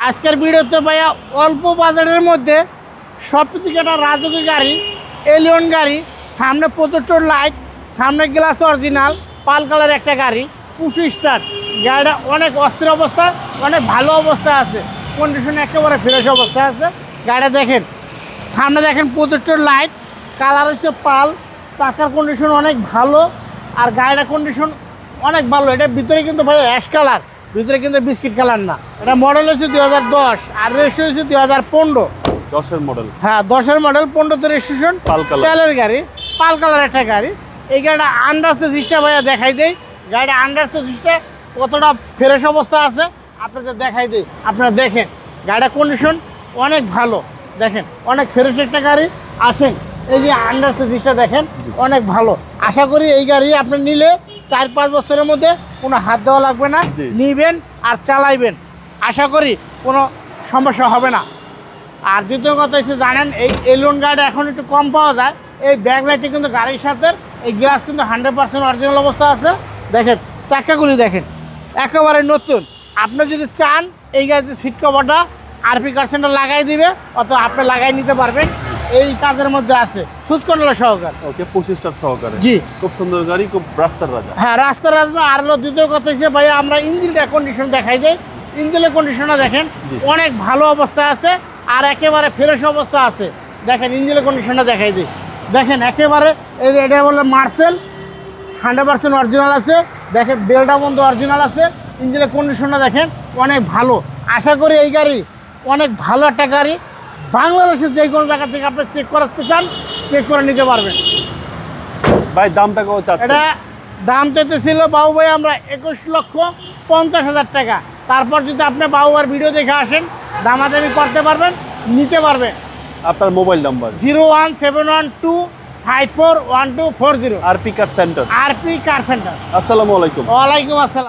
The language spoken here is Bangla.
আজকের ভিডিওতে ভাইয়া অল্প বাজারের মধ্যে সব একটা রাজকীয় গাড়ি এলিয়ন গাড়ি, সামনে প্রজেক্টর লাইট, সামনে গ্লাস অরিজিনাল পাল কালার একটা গাড়ি পুশু স্টার্ট গাড়িটা অনেক অস্থির অবস্থা, অনেক ভালো অবস্থা আছে। কন্ডিশন একেবারে ফ্রেশ অবস্থা আছে। গাড়িটা দেখেন, সামনে দেখেন প্রজেক্টর লাইট, কালার হচ্ছে পাল চাকার কন্ডিশন অনেক ভালো, আর গাড়িটার কন্ডিশন অনেক ভালো। এটা ভিতরে কিন্তু ভাই অ্যাশ কালার ভিতরে কিন্তু বিস্কিট কালার না। এটা মডেল হচ্ছে দুই হাজার দশ আর রেজিস্ট্রেশন হচ্ছে দুই হাজার পনেরো। দশের মডেল হ্যাঁ দশের মডেল পনেরোতে রেজিস্ট্রেশন। তেলের গাড়ি পাল কালার একটা গাড়ি। এই গাড়িটা আন্ডার চেসিসটা ভাইয়া দেখাই দেয় গাড়িটা আন্ডার চেসিসটা কতটা ফ্রেশ অবস্থা আছে আপনাদের দেখাই দিই। আপনারা দেখেন গাড়িটা কন্ডিশন অনেক ভালো। দেখেন অনেক ফ্রেশ একটা গাড়ি। আছেন এই যে আন্ডার চেসিসটা দেখেন অনেক ভালো। আশা করি এই গাড়ি আপনি নিলে চার পাঁচ বছরের মধ্যে কোনো হাত দেওয়া লাগবে না নিবেন আর চালাইবেন। আশা করি কোনো সমস্যা হবে না। আর দ্বিতীয় কথা হচ্ছে জানেন এই এলুন গাড়ি এখন একটু কম পাওয়া যায়। এই ব্যাক লাইটটি কিন্তু গাড়ির সাথে এই গ্লাস কিন্তু হান্ড্রেড পার্সেন্ট অরিজিনাল অবস্থা আছে। দেখেন চাকাগুলি দেখেন একেবারে নতুন। আপনি যদি চান এই গাড়িতে সিট কভারটা আরপি কার্সেন্টার লাগাই দিবে অত আপনি লাগাই নিতে পারবেন। এই কাজের মধ্যে আছে। সুচ কন্ট্রোলার সহকার। ওকে পঁচিশ স্টার সহকারে। জি। খুব সুন্দর গাড়ি খুব রাস্তার রাজা। হ্যাঁ রাস্তার রাস্তা আর হলো দ্বিতীয় কথা হচ্ছে ভাই আমরা ইঞ্জিনটা কন্ডিশন দেখাই যাই ইঞ্জিনের কন্ডিশনটা দেখেন অনেক ভালো অবস্থা আছে আর একেবারে ফ্রেশ অবস্থা আছে। দেখেন ইঞ্জিনের কন্ডিশনটা দেখাই দিই। দেখেন একেবারে এই এটা বলে মার্সেল হান্ড্রেড পার্সেন্ট অরিজিনাল আছে। দেখেন বেলটা বন্ধ অরিজিনাল আছে। ইঞ্জিনের কন্ডিশনটা দেখেন অনেক ভালো। আশা করি এই গাড়ি অনেক ভালো একটা গাড়ি। বাংলাদেশের যে কোনো জায়গা থেকে আপনি চেক করাতে চান চেক করে নিতে পারবেন। ভাই দামটা কত এটা দাম চেতেছিল বাবু ভাই আমরা একুশ লক্ষ পঞ্চাশ হাজার টাকা। তারপর যদি আপনি বাবুবার ভিডিও দেখে আসেন দামাদামি করতে পারবেন নিতে পারবেন। আপনার mobile number zero one seven one two five four one two four zero. আর পিকার সেন্টার আরপি কার সেন্টার আসসালামু আলাইকুম। ওয়ালাইকুম আসসালাম।